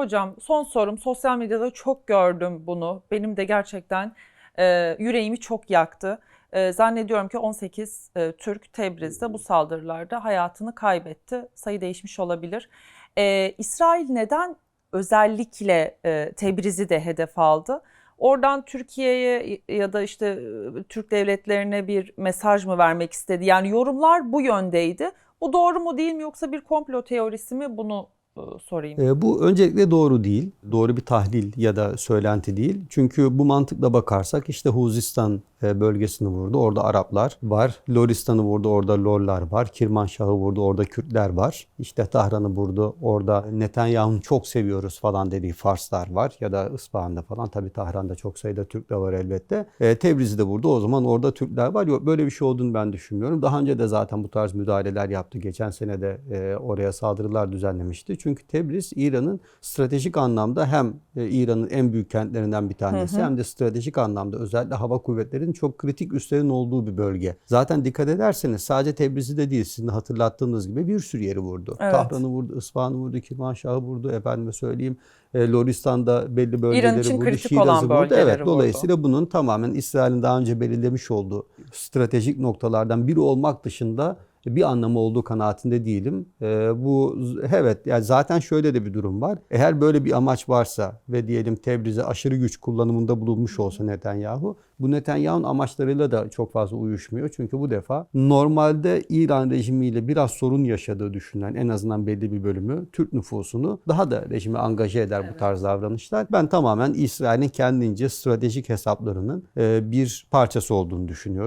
hocam son sorum sosyal medyada çok gördüm bunu. Benim de gerçekten e, yüreğimi çok yaktı. E, zannediyorum ki 18 e, Türk Tebriz'de bu saldırılarda hayatını kaybetti. Sayı değişmiş olabilir. E, İsrail neden özellikle e, Tebriz'i de hedef aldı? Oradan Türkiye'ye ya da işte e, Türk devletlerine bir mesaj mı vermek istedi? Yani yorumlar bu yöndeydi. Bu doğru mu değil mi yoksa bir komplo teorisi mi bunu sorayım. E, bu öncelikle doğru değil. Doğru bir tahlil ya da söylenti değil. Çünkü bu mantıkla bakarsak işte Huzistan e, bölgesini vurdu. Orada Araplar var. Loristan'ı vurdu. Orada Lorlar var. Kirmanşah'ı vurdu. Orada Kürtler var. İşte Tahran'ı vurdu. Orada Netanyahu'nu çok seviyoruz falan dediği Farslar var. Ya da İsfahan'da falan. Tabii Tahran'da çok sayıda Türkler var elbette. E, Tebriz'i de vurdu. O zaman orada Türkler var. Yok böyle bir şey olduğunu ben düşünmüyorum. Daha önce de zaten bu tarz müdahaleler yaptı. Geçen sene de e, oraya saldırılar düzenlemişti. Çünkü Tebriz İran'ın stratejik anlamda hem e, İran'ın en büyük kentlerinden bir tanesi Hı hı. hem de stratejik anlamda özellikle hava kuvvetlerinin çok kritik üslerin olduğu bir bölge. Zaten dikkat ederseniz sadece Tebriz'i de değil sizin de hatırlattığınız gibi bir sürü yeri vurdu. Evet. Tahran'ı vurdu, İsfahan'ı vurdu, Kirmanşah'ı vurdu, efendime söyleyeyim. E, Loristan'da belli bölgeleri için vurdu, kritik Şiraz'ı olan vurdu. Evet, vurdu. dolayısıyla bunun tamamen İsrail'in daha önce belirlemiş olduğu stratejik noktalardan biri olmak dışında bir anlamı olduğu kanaatinde değilim. Ee, bu evet yani zaten şöyle de bir durum var. Eğer böyle bir amaç varsa ve diyelim Tebriz'e aşırı güç kullanımında bulunmuş olsa Netanyahu bu Netanyahu'nun amaçlarıyla da çok fazla uyuşmuyor. Çünkü bu defa normalde İran rejimiyle biraz sorun yaşadığı düşünülen en azından belli bir bölümü Türk nüfusunu daha da rejime angaje eder bu tarz davranışlar. Ben tamamen İsrail'in kendince stratejik hesaplarının e, bir parçası olduğunu düşünüyorum.